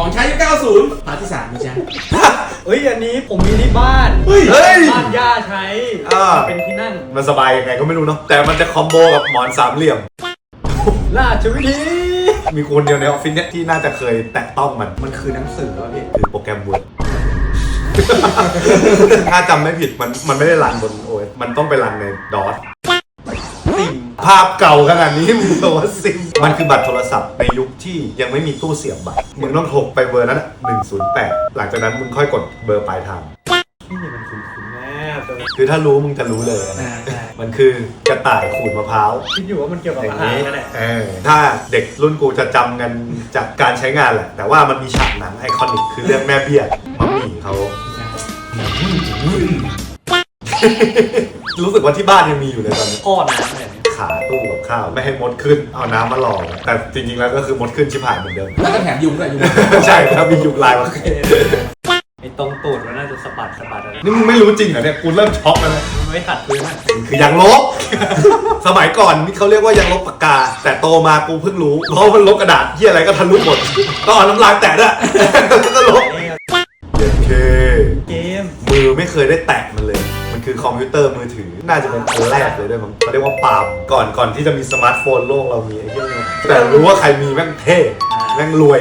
ของใช้ยุค90พาร์ทที่สามนะจ๊ะ เฮ้ยอันนี้ผมมีที่บ้าน เฮ้ย เฮ้ย บ้านย่าใช้อ่า เป็นที่นั่ง มันสบายยังไงก็ไม่รู้เนาะแต่มันจะคอมโบกับหมอนสามเหลี่ยม ราชวิธีมีคนเดียวในออฟฟิศเนี่ยที่น่าจะเคยแตะต้องมันมันคือหนังสือวะพี่คือโปรแกรม Word ถ้าจำไม่ผิดมันมันไม่ได้รันบน OS มันต้องไปรันใน DOS สิ่ง ภาพเก่าขนาดนี้มึงบอกว่าซิม มันคือบัตรโทรศัพท์ในยุคที่ยังไม่มีตู้เสียบบัตร มึงต้องโทรไปเบอร์นั้นอะ108หลังจากนั้นมึงค่อยกดเบอร์ปลายทางนี่มันคุณคุณแม่ตัวคือถ้ารู้มึงจะรู้เลยนะอ่าใช่มันคือกระต่ายขูดมะพร้าวคิดอยู่ว่ามันเกี่ยวกับอย่างอาหารนี้กันแหละ เออถ้าเด็กรุ่นกูจะจำกันจากการใช้งานแหละ แต่ว่ามันมีฉากหนังไอคอนิกคือเรื่องแม่เบี้ยมัมมี่เขารู้สึกว่าที่บ้านยังมีอยู่เลยตอนนี้ พ่อน้ำอะไรเนี่ย ขาตู้กับข้าว ไม่ให้มดขึ้นเอาน้ำมาหล่อแต่จริงๆแล้วก็คือมดขึ้นชิบหายเหมือนเดิม แล้วก็แถมยุงด้วยยุง ใช่ครับมียุคลายมาไอ้ตรงตูดมันน่าจะสะบัดสะบัดอะไรนี่มึงไม่รู้จริงเหรอเนี่ยกูเริ่มช็อกแล้วนะมันไม่ขัดพื้นอะคือยางลบ สมัยก่อนนี่เขาเรียกว่ายางลบปากกา แต่โตมากูเพิ่งรู้เพราะมันลบกระดาษที่อะไรก็ทะลุหมดต้องเอาน้ำลายแตะด้วยก็ลบเย็นเค เกมมือไม่เคยได้แตะมันเลยมันคือ คอมพิวเตอร์มือถือ น่าจะเป็นอันแรกเลยด้วยมั้งเขาเรียกว่าปาล์มก่อนก่อนที่จะมีสมาร์ทโฟนโลกเรามีไอ้เรื่องนี้แต่รู้ว่าใครมีแม่งเท่แม่งรวย